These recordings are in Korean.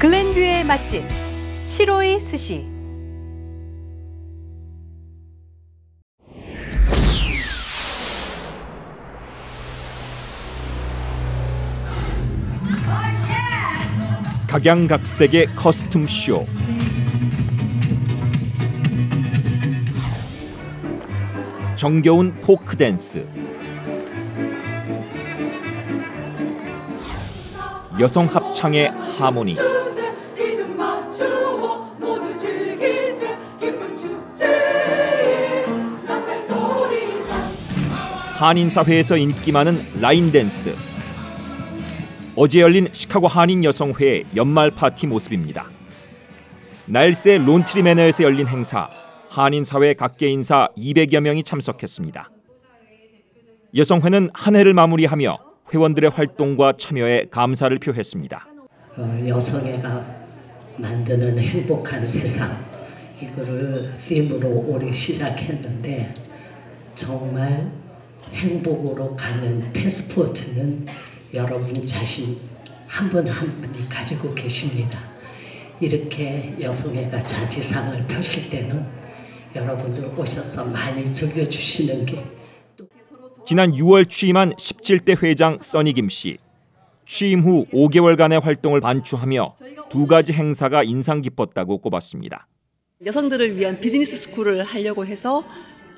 글렌뷰의 맛집 시로이 스시. 각양각색의 커스텀 쇼. 정겨운 포크 댄스. 여성 합창의 하모니 한인 사회에서 인기 많은 라인 댄스 어제 열린 시카고 한인 여성회의 연말 파티 모습입니다. 날새 론트리 매너에서 열린 행사 한인 사회 각계 인사 200여 명이 참석했습니다. 여성회는 한 해를 마무리하며 회원들의 활동과 참여에 감사를 표했습니다. 어, 여성애가 만드는 행복한 세상 이거를 팀으로 올해 시작했는데 정말 행복으로 가는 패스포트는 여러분 자신 한 분한 분이 가지고 계십니다. 이렇게 여성애가 자지상을 펴실 때는 여러분들 오셔서 많이 즐겨주시는 게 지난 6월 취임한 17대 회장 써니 김 씨. 취임 후 5개월간의 활동을 반추하며 두 가지 행사가 인상 깊었다고 꼽았습니다. 여성들을 위한 비즈니스 스쿨을 하려고 해서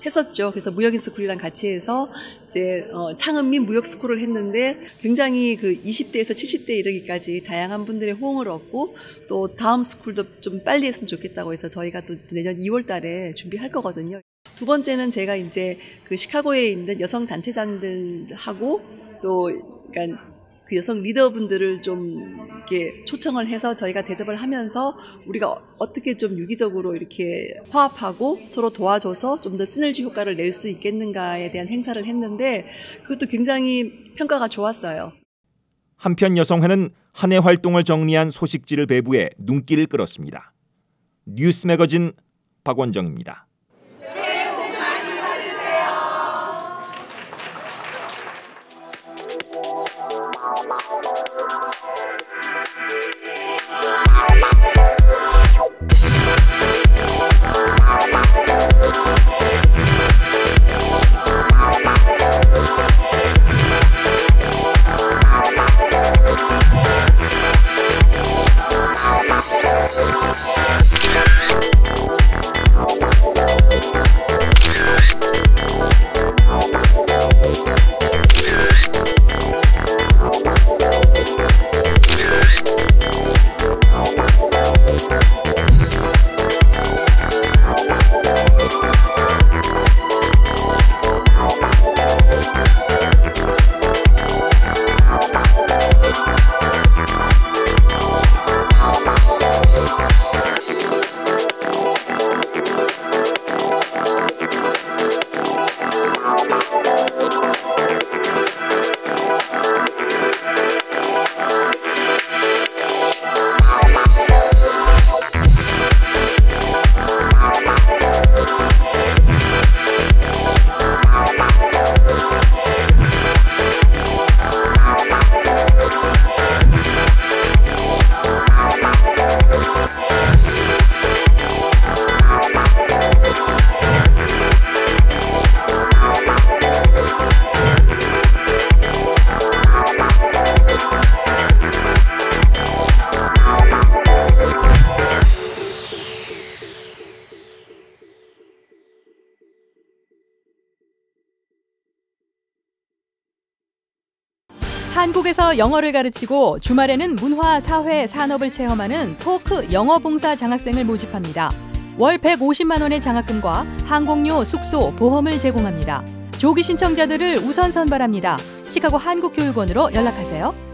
했었죠. 그래서 무역인 스쿨이랑 같이 해서 이제 어, 창업 및 무역 스쿨을 했는데 굉장히 그 20대에서 70대 이르기까지 다양한 분들의 호응을 얻고 또 다음 스쿨도 좀 빨리 했으면 좋겠다고 해서 저희가 또 내년 2월 달에 준비할 거거든요. 두 번째는 제가 이제 그 시카고에 있는 여성 단체장들하고 또 그러니까 그 여성 리더분들을 좀 이렇게 초청을 해서 저희가 대접을 하면서 우리가 어떻게 좀 유기적으로 이렇게 화합하고 서로 도와줘서 좀 더 시너지 효과를 낼 수 있겠는가에 대한 행사를 했는데 그것도 굉장히 평가가 좋았어요. 한편 여성회는 한 해 활동을 정리한 소식지를 배부해 눈길을 끌었습니다. 뉴스 매거진 박원정입니다. 한국에서 영어를 가르치고 주말에는 문화, 사회, 산업을 체험하는 토크 영어 봉사 장학생을 모집합니다. 월 150만 원의 장학금과 항공료, 숙소, 보험을 제공합니다. 조기 신청자들을 우선 선발합니다. 시카고 한국교육원으로 연락하세요.